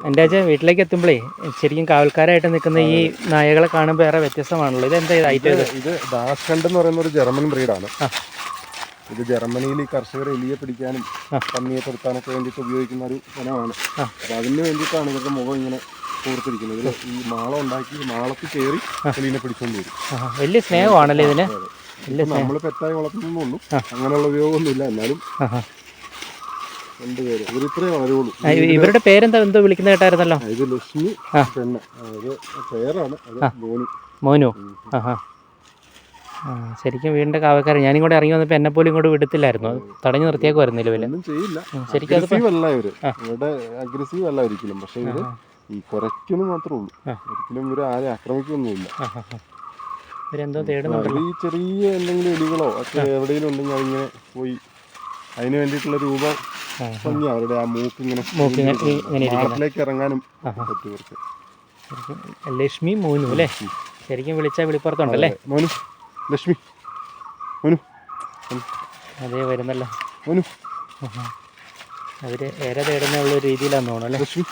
എന്റെ അച്ഛൻ വീട്ടിലേക്ക് എത്തുമ്പോഴേ ശരിക്കും കാവൽക്കാരായിട്ട് നിൽക്കുന്ന ഈ നായകളെ കാണുമ്പോൾ വേറെ വ്യത്യസ്തമാണല്ലോ. ഇത് ഐറ്റം ഇത് ദാസ്കണ്ട് എന്ന് പറയുന്ന ഒരു ജർമ്മൻ ബ്രീഡാണ്. ഇത് ജർമ്മനിയിൽ ഈ കർഷകർ എലിയെ പിടിക്കാനും. പന്നിയെ തുരത്താനൊക്കെ വേണ്ടിയിട്ട് ഉപയോഗിക്കുന്ന ഒരു ഇനമാണ്. അപ്പൊ അതിന് വേണ്ടിയിട്ടാണ് ഇവരുടെ മുഖം ഇങ്ങനെ കൂർത്തിരിക്കുന്നത്. ഇതിൽ ഈ മാളം ഉണ്ടാക്കി മാളത്തിൽ കയറി എലീനെ പിടിച്ചുകൊണ്ട് വരും വലിയ സ്നേഹമാണല്ലേ ഇതിന്? നമ്മൾ പെറ്റായി വളർത്തുന്നുള്ളൂ ആ. അങ്ങനെയുള്ള ഉപയോഗമൊന്നുമില്ല. എന്നാലും ആഹാ. രണ്ടുപേര് ഇവർ ഇത്രയും വളരുള്ളൂ ആ, ഇവ- ഇവരുടെ പേരെന്താ? എന്തോ വിളിക്കുന്ന കേട്ടായിരുന്നല്ലോ. ഇത് ലക്ഷ്മി പേരാണ്. മോനോ. ആഹാ ശരിക്കും വീടിന്റെ കാവക്കാരൻ ഞാനും കൂടെ ഇറങ്ങി വന്നപ്പോൾ എന്നെ പോലും ഇങ്ങോട്ട് വിടത്തില്ലായിരുന്നു. തടഞ്ഞു നിർത്തിയേക്കുമായിരുന്നു നിലവിൽ ശരിക്കും. ഇവിടെ അഗ്രസീവ് അല്ല ഒരിക്കലും. പക്ഷെ ഇത് ഈ കുറയ്ക്കുന്നു മാത്രമേ ഉള്ളൂ. ഒരിക്കലും ഇവർ ആരെ ആക്രമിക്കൊന്നുമില്ല. ഇവരെന്തോ തേടുന്നുണ്ടല്ലോ. ഈ ചെറിയ എന്തെങ്കിലും എലികളോ ഒക്കെ എവിടെയെങ്കിലും ഉണ്ടെങ്കിൽ അതിങ്ങനെ പോയി അതിന് വേണ്ടിയിട്ടുള്ള രൂപം ഭംഗി അവരുടെ ആ മൂക്ക് ഇങ്ങനെ മാളത്തിലേക്ക് ഇറങ്ങാനും. പറ്റും ലക്ഷ്മി മോനു അല്ലേ? ശരിക്കും വിളിച്ചാൽ വിളിപ്പുറത്തുണ്ടല്ലേ. മോനു ലക്ഷ്മി. മോനു. അതേ വരുന്നല്ലോ. മോനു. അവർ ഏറെ തേടുന്ന ഉള്ള രീതിയിലാന്ന് തോന്നുന്നു അല്ലേ? ലക്ഷ്മി